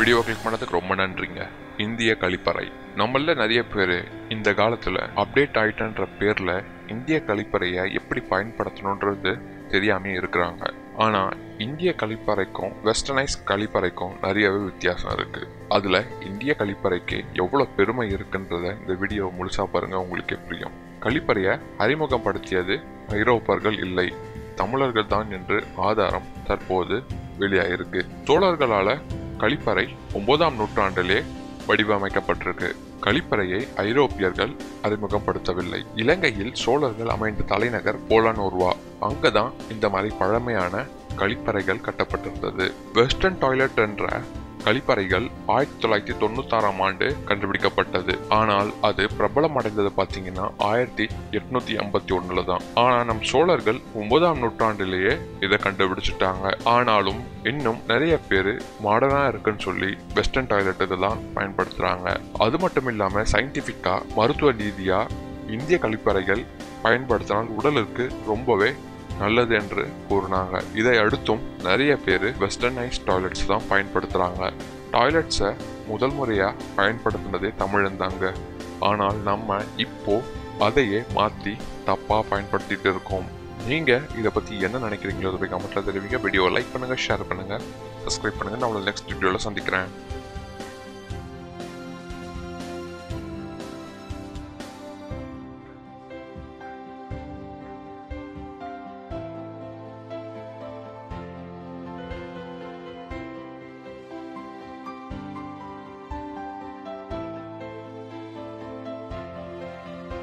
Video click பண்ணதுக்கு ரொம்ப நன்றிங்க. இந்திய கழிப்பறை. நம்மள நிறைய பேர் இந்த காலத்தில் அப்டேட் ஆயிட்டன்ற பேரில் இந்திய கழிப்பறையை எப்படி பயன்படுத்தணுன்றது தெரியாமே இருக்கிறாங்க. ஆனால் இந்திய கழிப்பறைக்கும் வெஸ்டர்னைஸ் கழிப்பறைக்கும் நிறையவே வித்தியாசம் இருக்குது அதில் இந்திய கழிப்பறைக்கு எவ்வளோ பெருமை இருக்குன்றத இந்த வீடியோ முழுசாக பாருங்க உங்களுக்கு புரியும். கழிப்பறையை அறிமுகப்படுத்தியது ஐரோப்பர்கள் இல்லை. தமிழர்கள் தான் என்று ஆதாரம் தற்போது வெளியாயிருக்கு. தோழர்களால் கழிப்பறை ஒன்பதாம் நூற்றாண்டிலே வடிவமைக்கப்பட்டிருக்கு. கழிப்பறையை ஐரோப்பியர்கள் அறிமுகப்படுத்தவில்லை. இலங்கையில் சோழர்கள் அமைந்த தலைநகர் போலனோர்வா. அங்கதான் இந்த மாதிரி பழமையான கழிப்பறைகள் கட்டப்பட்டிருந்தது. வெஸ்டர்ன் டாய்லெட் என்ற கழிப்பறைகள் ஆயிரத்தி தொள்ளாயிரத்தி தொண்ணூத்தாறாம் ஆண்டு கண்டுபிடிக்கப்பட்டது. ஆனால் அது பிரபலம் அடைந்தது பார்த்தீங்கன்னா ஆயிரத்தி எட்நூத்தி ஐம்பத்தி ஒண்ணுல தான். ஆனா நம் சோழர்கள் ஒன்பதாம் நூற்றாண்டிலேயே இதை கண்டுபிடிச்சிட்டாங்க. ஆனாலும் இன்னும் நிறைய பேர் மாடர்னா இருக்குன்னு சொல்லி வெஸ்டர்ன் டாய்லெட் இதுதான் பயன்படுத்துறாங்க. அது மட்டும் இல்லாம சயின்டிபிக்கா மருத்துவ ரீதியா இந்திய கழிப்பறைகள் பயன்படுத்தினால் உடலுக்கு ரொம்பவே நல்லது என்று கூறினாங்க. இதை அடுத்தும் நிறைய பேர் வெஸ்டர்னைஸ் டாய்லெட்ஸ் தான் பயன்படுத்துகிறாங்க டாய்லெட்ஸை முதல் முறையாக பயன்படுத்தினதே தமிழந்தாங்க ஆனால் நம்ம இப்போ அதையே மாற்றி தப்பாக பயன்படுத்திட்டு இருக்கோம். நீங்கள் இதை பற்றி என்ன நினைக்கிறீங்களோ அதை கமெண்ட்டில் தெரிவிங்க. வீடியோவை லைக் பண்ணுங்கள் ஷேர் பண்ணுங்கள் சப்ஸ்கிரைப் பண்ணுங்கள் நான் உங்களை நெக்ஸ்ட் வீடியோவில் சந்திக்கிறேன்.